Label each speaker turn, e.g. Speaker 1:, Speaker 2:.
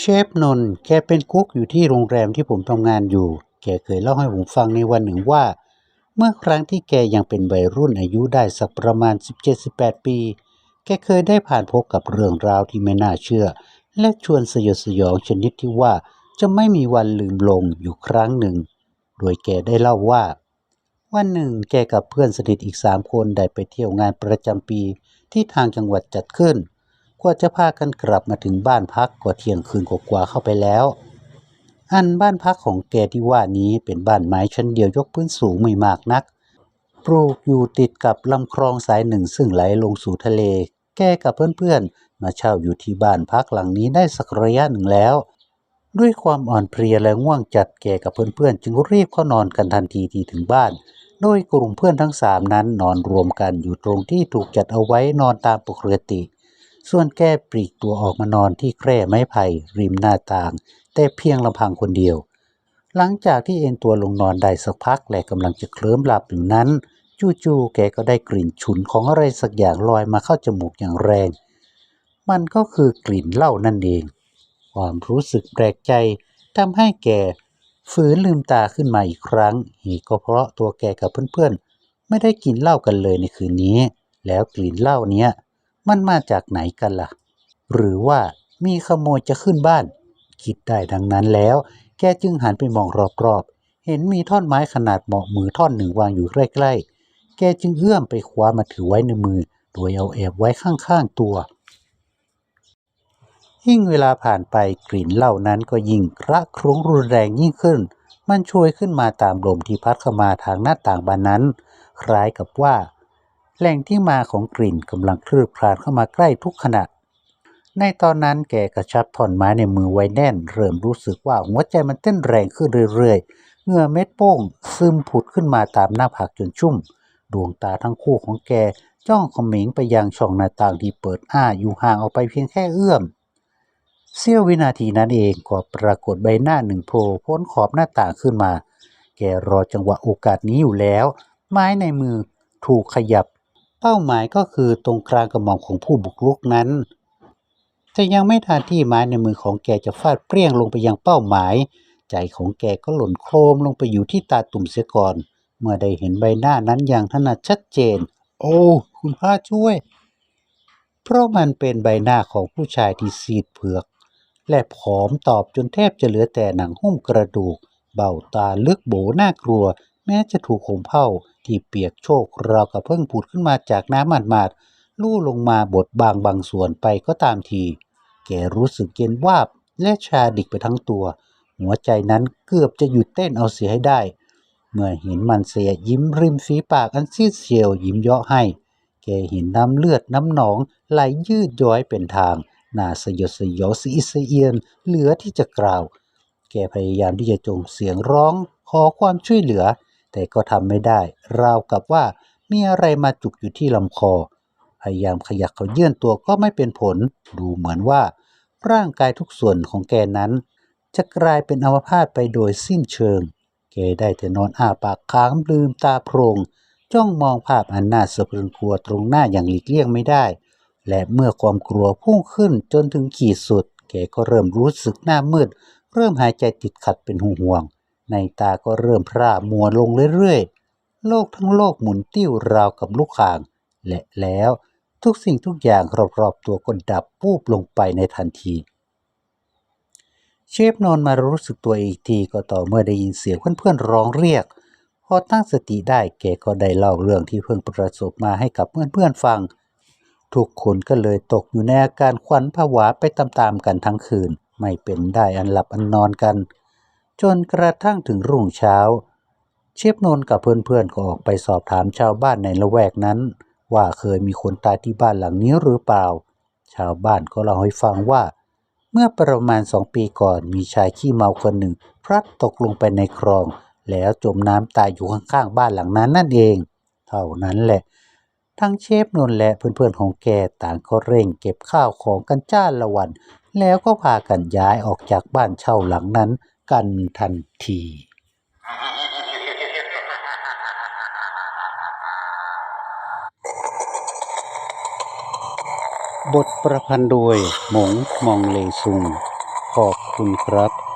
Speaker 1: เชฟนนท์แกเป็นกุ๊กอยู่ที่โรงแรมที่ผมทำงานอยู่ แกเคยเล่าให้ผมฟังในวันหนึ่งว่า เมื่อครั้งที่แกยังเป็นวัยรุ่นอายุได้สักประมาณ 17-18 ปี แกเคยได้ผ่านพบกับเรื่องราวที่ไม่น่าเชื่อ และชวนสยดสยองชนิดที่ว่าจะไม่มีวันลืมลงอยู่ครั้งหนึ่ง โดยแกได้เล่าว่า วันหนึ่งแกกับเพื่อนสนิทอีกสามคนได้ไปเที่ยวงานประจำปีที่ทางจังหวัดจัดขึ้น กว่าจะพากันกลับมาถึงบ้านพักก็เที่ยงคืนกว่าเข้าไปแล้ว อันบ้านพักของแกที่ว่านี้เป็นบ้านไม้ชั้นเดียวยกพื้นสูงไม่มากนัก ปลูกอยู่ติดกับลำคลองสายหนึ่งซึ่งไหลลงสู่ทะเล แกกับเพื่อนๆ มาเช่าอยู่ที่บ้านพักหลังนี้ได้สักระยะหนึ่งแล้ว ด้วยความอ่อนเพลียและง่วงจัดแกกับเพื่อนๆ จึงรีบเข้านอนกันทันทีที่ถึงบ้านโดยกลุ่มเพื่อนทั้งสามนั้นนอนรวมกันอยู่ตรงที่ถูกจัดเอาไว้นอนตามปกติ ส่วนแกปลีกตัวออกมานอนที่แคร่ไม้ไผ่ริมหน้าต่าง แต่เพียงลำพังคนเดียว หลังจากที่เอนตัวลงนอนได้สักพักและกำลังจะเคลิ้มหลับอยู่นั้น จู่ๆแกก็ได้กลิ่นฉุนของอะไรสักอย่างลอยมาเข้าจมูกอย่างแรง มันก็คือกลิ่นเหล้านั่นเอง ความรู้สึกแปลกใจทำให้แกฝืนลืมตาขึ้นมาอีกครั้งเหตุก็เพราะตัวแกกับเพื่อนๆ ไม่ได้กินเหล้ากันเลยในคืนนี้ แล้วกลิ่นเหล้าเนี้ย มันมาจากไหนกันล่ะ หรือว่ามีขโมยจะขึ้นบ้าน คิดได้ดังนั้นแล้ว แกจึงหันไปมองรอบๆ เห็นมีท่อนไม้ขนาดเหมาะมือท่อนหนึ่งวางอยู่ใกล้ๆ แกจึงเอื้อมไปคว้ามาถือไว้ในมือ โดยเอาแอบไว้ข้างๆตัว ยิ่งเวลาผ่านไปกลิ่นเหล้านั้นก็ยิ่งระครุ้งรุนแรงยิ่งขึ้น มันช่วยขึ้นมาตามลมที่พัดเข้ามาทางหน้าต่างบานนั้น คล้ายกับว่า แหล่งที่มาของกลิ่นกำลังคลืบคลานเข้ามาใกล้ทุกขณะ ในตอนนั้นแกกระชับท่อนไม้ในมือไว้แน่น เริ่มรู้สึกว่าหัวใจมันเต้นแรงขึ้นเรื่อยๆเหงื่อเม็ดโป้งซึมผุดขึ้นมาตามหน้าผากจนชุ่ม ดวงตาทั้งคู่ของแกจ้องเขมิงไปยังช่องหน้าต่างที่เปิดอ้าอยู่ห่างออกไปเพียงแค่เอื้อมเสี้ยววินาทีนั้นเองก็ปรากฏใบหน้าหนึ่งโผล่พ้นขอบหน้าต่างขึ้นมา แกรอจังหวะโอกาสนี้อยู่แล้ว ไม้ในมือถูกขยับ เป้าหมายก็คือตรงกลางกระหม่อมของผู้บุกรุกนั้น แต่ยังไม่ทันที่ไม้ในมือของแกจะฟาดเปรี้ยงลงไปยังเป้าหมาย ใจของแกก็หล่นโครมลงไปอยู่ที่ตาตุ่มเสียก่อน เมื่อได้เห็นใบหน้านั้นอย่างถนัดชัดเจน โอ้คุณพระช่วย เพราะมันเป็นใบหน้าของผู้ชายที่ซีดเผือก และผอมตอบจนแทบจะเหลือแต่หนังหุ้มกระดูก เบ้าตาลึกโบน่ากลัว แม้จะถูกห่มเผ้าที่เปียกโชกราวกับเพิ่งผุดขึ้นมาจากน้ำหมาดๆลู่ลงมาบดบางบางส่วนไปก็ตามที แกรู้สึกเย็นวาบและชาดิกไปทั้งตัว หัวใจนั้นเกือบจะหยุดเต้นเอาเสียให้ได้ เมื่อเห็นมันเสียยิ้มริมฝีปากอันซีดเซียวยิ้มเยาะให้ แกเห็นน้ำเลือดน้ำหนองไหลยืดย้อยเป็นทางน่าสยดสยองสีสเอียนเหลือที่จะกล่าว แกพยายามที่จะจงเสียงร้องขอความช่วยเหลือ แต่ก็ทำไม่ได้ ราวกับว่ามีอะไรมาจุกอยู่ที่ลำคอ พยายามขยักเขาเยื่อนตัวก็ไม่เป็นผล ดูเหมือนว่า ร่างกายทุกส่วนของแกนั้น จะกลายเป็นอัมพาตไปโดยสิ้นเชิง แกได้แต่นอนอ้าปากค้างลืมตาโพรงจ้องมองภาพอันน่าสะพรึงกลัวตรงหน้าอย่างหลีกเลี่ยงไม่ได้ และเมื่อความกลัวพุ่งขึ้นจนถึงขีดสุด แกก็เริ่มรู้สึกหน้ามืด เริ่มหายใจติดขัดเป็นห่วงๆ ในตาก็เริ่มพร่ามัวลงเรื่อยๆ โลกทั้งโลกหมุนติ้วราวกับลูกข่าง และแล้วทุกสิ่งทุกอย่างรอบๆตัวก็ดับปูบลงไปในทันที เชฟนอนมารู้สึกตัวอีกทีก็ต่อเมื่อได้ยินเสียงเพื่อนๆร้องเรียก พอตั้งสติได้แกก็ได้เล่าเรื่องที่เพิ่งประสบมาให้กับเพื่อนๆฟัง ทุกคนก็เลยตกอยู่ในอาการขวัญผวาไปตามๆกันทั้งคืน ไม่เป็นได้อันหลับอันนอนกัน จนกระทั่งถึงรุ่งเช้า เชฟนน์กับเพื่อนๆก็ออกไปสอบถามชาวบ้านในละแวกนั้น ว่าเคยมีคนตายที่บ้านหลังนี้หรือเปล่า ชาวบ้านก็เล่าให้ฟังว่า เมื่อประมาณสองปีก่อนมีชายขี้เมาคนหนึ่ง พลัดตกลงไปในคลอง แล้วจมน้ำตายอยู่ข้างๆบ้านหลังนั้นนั่นเอง เท่านั้นแหละทั้งเชฟนน์และเพื่อนๆของแกต่างก็เร่งเก็บข้าวของกันจ้าละวัน แล้วก็พากันย้ายออกจากบ้านเช่าหลังนั้น กันทันที บทประพันธ์โดยหมงมองเลซุงขขอบคุณครับ